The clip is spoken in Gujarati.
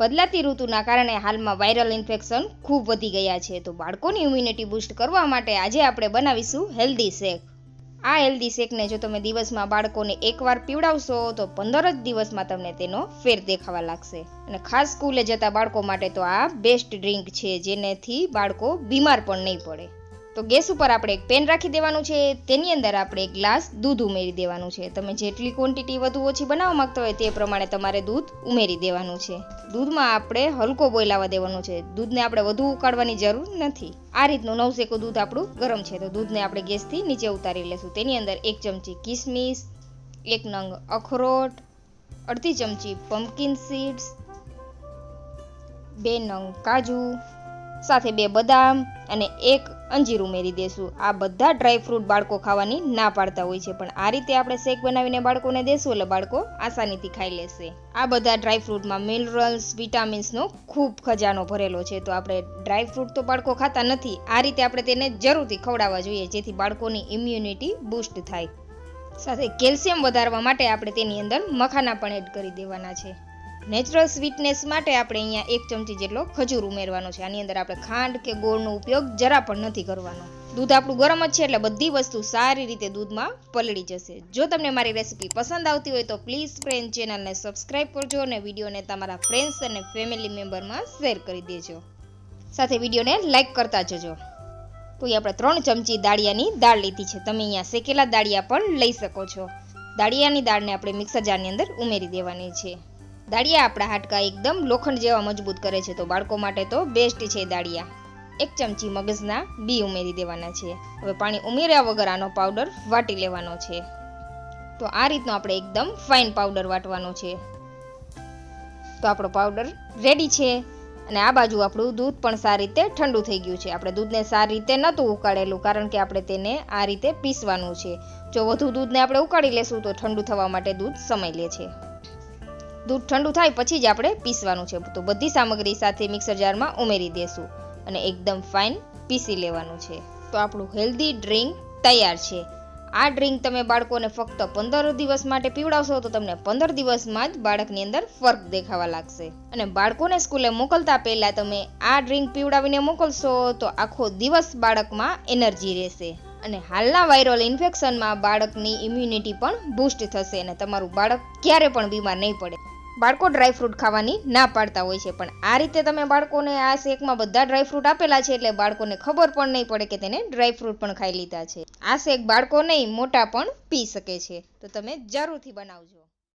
બદલાતી ઋતુના કારણે હાલમાં વાયરલ ઇન્ફેક્શન ખૂબ વધી ગયા છે. તો બાળકોની ઇમ્યુનિટી બૂસ્ટ કરવા માટે આજે આપણે બનાવીશું હેલ્ધી શેક આ હેલ્ધી શેકને જો તમે દિવસમાં બાળકોને એકવાર પીવડાવશો, તો પંદર જ દિવસમાં તમને તેનો ફેર દેખાવા લાગશે. અને ખાસ સ્કૂલે જતા બાળકો માટે તો આ બેસ્ટ ડ્રિંક છે, જેનેથી બાળકો બીમાર પણ નહીં પડે. તો ગેસ ઉપર આપણે એક પેન રાખી દેવાનું છે, તેની અંદર આપણે એક ગ્લાસ દૂધ ઉમેરી દેવાનું છે. તમે જેટલી ક્વોન્ટિટી વધુ ઓછી બનાવવા માંગતા હોય તે પ્રમાણે તમારે દૂધ ઉમેરી દેવાનું છે. દૂધમાં આપણે હલકો બોઇલ આવવા દેવાનું છે. દૂધને આપણે વધુ ઉકાળવાની જરૂર નથી. આ રીતનું નવસેકું દૂધ આપણું ગરમ છે. તો દૂધને આપણે ગેસથી નીચે ઉતારી લેશું. તેની અંદર એક ચમચી કિસમિસ, એક નંગ અખરોટ, અડધી ચમચી પમ્પકિન સીડ્સ બે નંગ કાજુ, સાથે બે બદામ અને એક અંજીર ઉમેરી દેશું. આ બધા ડ્રાય ફ્રૂટ બાળકો ખાવાની ના પાડતા હોય છે. પણ આ રીતે આપણે શેક બનાવીને બાળકોને દેશું એટલે બાળકો આસાનીથી ખાઈ લેશે. આ બધા ડ્રાય ફ્રૂટમાં મિનરલ્સ વિટામિન્સનો ખૂબ ખજાનો ભરેલો છે. તો આપણે ડ્રાય ફ્રૂટ તો બાળકો ખાતા નથી. આ રીતે આપણે તેને જરૂરથી ખવડાવવા જોઈએ, જેથી બાળકોની ઇમ્યુનિટી બૂસ્ટ થાય. સાથે કેલ્શિયમ વધારવા માટે આપણે તેની અંદર મખાના પણ એડ કરી દેવાના છે. નેચરલ સ્વીટનેસ માટે આપણે અહીંયા એક ચમચી જેટલો ખજૂર ઉમેરવાનો છે. આની અંદર આપણે ખાંડ કે ગોળનો ઉપયોગ જરા પણ નથી કરવાનો. દૂધ આપણું ગરમ જ છે એટલે બધી વસ્તુ સારી રીતે દૂધમાં પલળી જશે. જો તમને મારી રેસિપી પસંદ આવતી હોય તો પ્લીઝ ફ્રેન્ડ ચેનલને સબસ્ક્રાઈબ કરજો અને વિડીયોને તમારા ફ્રેન્ડ્સ અને ફેમિલી મેમ્બરમાં શેર કરી દેજો. સાથે વિડીયોને લાઇક કરતા જજો. તો અહીં આપણે ત્રણ ચમચી દાળિયાની દાળ લીધી છે. તમે અહીંયા શેકેલા દાળિયા પણ લઈ શકો છો. દાળિયાની દાળને આપણે મિક્સર જારની અંદર ઉમેરી દેવાની છે. દાળિયા આપણા હાડકા એકદમ લોખંડ જેવા મજબૂત કરે છે, તો બાળકો માટે તો બેસ્ટ છે દાળિયા. એક ચમચી મગજના બી ઉમેરી દેવાના છે. હવે પાણી ઉમેર્યા વગર આનો પાવડર વાટી લેવાનો છે. તો આ રીતનો આપણે એકદમ ફાઇન પાવડર વાટવાનો છે. તો આપણો પાવડર રેડી છે. અને આ બાજુ આપણું દૂધ પણ સારી રીતે ઠંડુ થઈ ગયું છે. આપણે દૂધને સારી રીતે નહોતું ઉકાળેલું, કારણ કે આપણે તેને આ રીતે પીસવાનું છે. જો વધુ દૂધને આપણે ઉકાળી લેશું, તો ઠંડુ થવા માટે દૂધ સમય લે છે. દૂધ ઠંડુ થાય પછી જ આપણે પીસવાનું છે. તો બધી સામગ્રી સાથે મિક્સર જારમાં ઉમેરી દેશું અને એકદમ ફાઇન પીસી લેવાનું છે. તો આપણું હેલ્ધી ડ્રિંક તૈયાર છે. આ ડ્રિંક તમે બાળકોને ફક્ત પંદર દિવસ માટે પીવડાવશો તો તમને પંદર દિવસમાં જ બાળકની અંદર ફરક દેખાવા લાગશે. અને બાળકોને સ્કૂલે મોકલતા પહેલાં તમે આ ડ્રિંક પીવડાવીને મોકલશો તો આખો દિવસ બાળકમાં એનર્જી રહેશે. અને હાલના વાયરલ ઇન્ફેક્શનમાં બાળકની ઇમ્યુનિટી પણ બૂસ્ટ થશે અને તમારું બાળક ક્યારે પણ બીમાર નહીં પડે. બાળકો ડ્રાયફ્રૂટ ખાવાની ના પાડતા હોય છે. પણ આ રીતે તમે બાળકોને આ શેકમાં બધા ડ્રાયફ્રૂટ આપેલા છે એટલે બાળકોને ખબર પણ નહીં પડે કે તેને ડ્રાયફ્રૂટ પણ ખાઈ લીધા છે. આ શેક બાળકો નહીં, મોટા પણ પી શકે છે. તો તમે જરૂરથી બનાવજો.